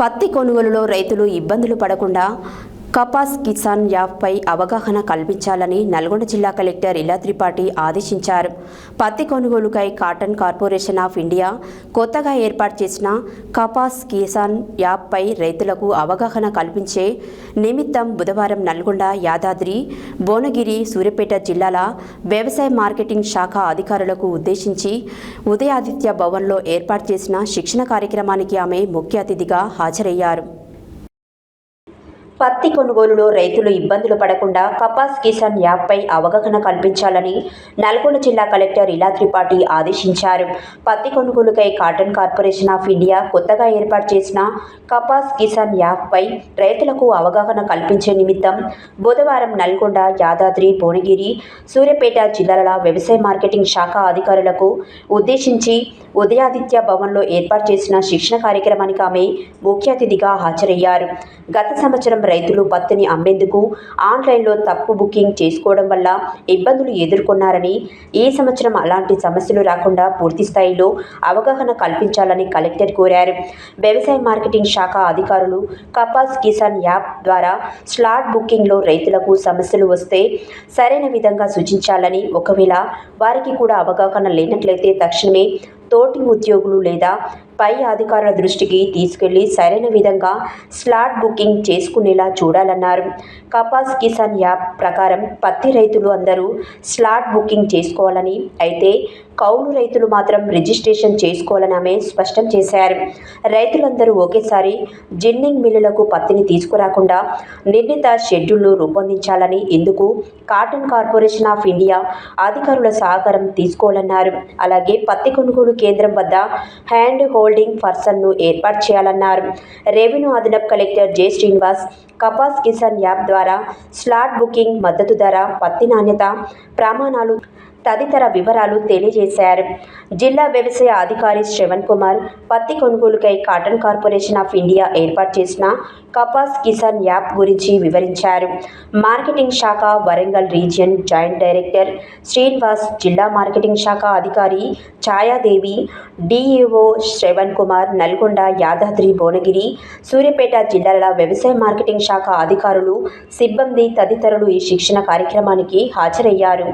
పత్తి కొనుగోలులో రైతులు ఇబ్బందులు పడకుండా కపాస్ కిసాన్ యాప్పై అవగాహన కల్పించాలని నల్గొండ జిల్లా కలెక్టర్ ఇలా త్రిపాఠి ఆదేశించారు. పత్తి కొనుగోలుకై కాటన్ కార్పొరేషన్ ఆఫ్ ఇండియా కొత్తగా ఏర్పాటు చేసిన కపాస్ కిసాన్ యాప్పై రైతులకు అవగాహన కల్పించే నిమిత్తం బుధవారం నల్గొండ యాదాద్రి భువనగిరి సూర్యాపేట జిల్లాల వ్యవసాయ మార్కెటింగ్ శాఖ అధికారులకు ఉద్దేశించి ఉదయాదిత్య భవన్లో ఏర్పాటు చేసిన శిక్షణ కార్యక్రమానికి ఆమె ముఖ్య అతిథిగా హాజరయ్యారు. పత్తి కొనుగోలులో రైతులు ఇబ్బందులు పడకుండా కపాస్ కిసాన్ యాప్పై అవగాహన కల్పించాలని నల్గొండ జిల్లా కలెక్టర్ ఇలా త్రిపాఠి ఆదేశించారు. పత్తి కొనుగోలుకై కాటన్ కార్పొరేషన్ ఆఫ్ ఇండియా కొత్తగా ఏర్పాటు చేసిన కపాస్ కిసాన్ యాప్పై రైతులకు అవగాహన కల్పించే నిమిత్తం బుధవారం నల్గొండ యాదాద్రి భువనగిరి సూర్యాపేట జిల్లాల వ్యవసాయ మార్కెటింగ్ శాఖ అధికారులకు ఉద్దేశించి ఉదయాదిత్య భవన్లో ఏర్పాటు చేసిన శిక్షణ కార్యక్రమానికి ఆమె ముఖ్య అతిథిగా హాజరయ్యారు. గత సంవత్సరం రైతులు పత్తిని అమ్మేందుకు ఆన్లైన్లో తప్పు బుకింగ్ చేసుకోవడం వల్ల ఇబ్బందులు ఎదుర్కొన్నారని ఈ సంవత్సరం అలాంటి సమస్యలు రాకుండా పూర్తి స్థాయిలో అవగాహన కల్పించాలని కలెక్టర్ కోరారు. వ్యవసాయ మార్కెటింగ్ శాఖ అధికారులు కపాస్ కిసాన్ యాప్ ద్వారా స్లాట్ బుకింగ్లో రైతులకు సమస్యలు వస్తే సరైన విధంగా సూచించాలని ఒకవేళ వారికి కూడా అవగాహన లేనట్లయితే తక్షణమే తోటి ఉద్యోగులు లేదా పై అధికారుల దృష్టికి తీసుకెళ్ళి సరైన విధంగా స్లాట్ బుకింగ్ చేసుకునేలా చూడాలన్నారు. కపాస్ కిసాన్ యాప్ ప్రకారం పత్తి రైతులు అందరూ స్లాట్ బుకింగ్ చేసుకోవాలని అయితే కౌలు రైతులు మాత్రం రిజిస్ట్రేషన్ చేసుకోవాలని ఆమె స్పష్టం చేశారు. రైతులందరూ ఒకేసారి జిన్నింగ్ మిల్లులకు పత్తిని తీసుకురాకుండా నిర్ణీత షెడ్యూల్ను రూపొందించాలని ఇందుకు కాటన్ కార్పొరేషన్ ఆఫ్ ఇండియా అధికారుల సహకారం తీసుకోవాలన్నారు. అలాగే పత్తి కొనుగోలు కేంద్రం వద్ద హ్యాండ్ హోల్డింగ్ పర్సన్ను ఏర్పాటు చేయాలన్నారు. రెవెన్యూ అదనపు collector J. Srinivas Kapas Kisan app ద్వారా స్లాట్ బుకింగ్ మద్దతు ధర పత్తి నాణ్యత ప్రమాణాలు తదితర వివరాలు తెలియజేశారు. జిల్లా వ్యవసాయ అధికారి శ్రవణ్ కుమార్ పత్తి కొనుగోలుకై కాటన్ కార్పొరేషన్ ఆఫ్ ఇండియా ఏర్పాటు చేసిన కపాస్ కిసాన్ యాప్ గురించి వివరించారు. మార్కెటింగ్ శాఖ Warangal region joint director Srinivas జిల్లా మార్కెటింగ్ శాఖ అధికారి ఛాయాదేవి డిఈఓ శ్రవణ్ కుమార్ నల్గొండ యాదాద్రి భువనగిరి సూర్యాపేట జిల్లాల వ్యవసాయ మార్కెటింగ్ శాఖ అధికారులు సిబ్బంది తదితరులు ఈ శిక్షణ కార్యక్రమానికి హాజరయ్యారు.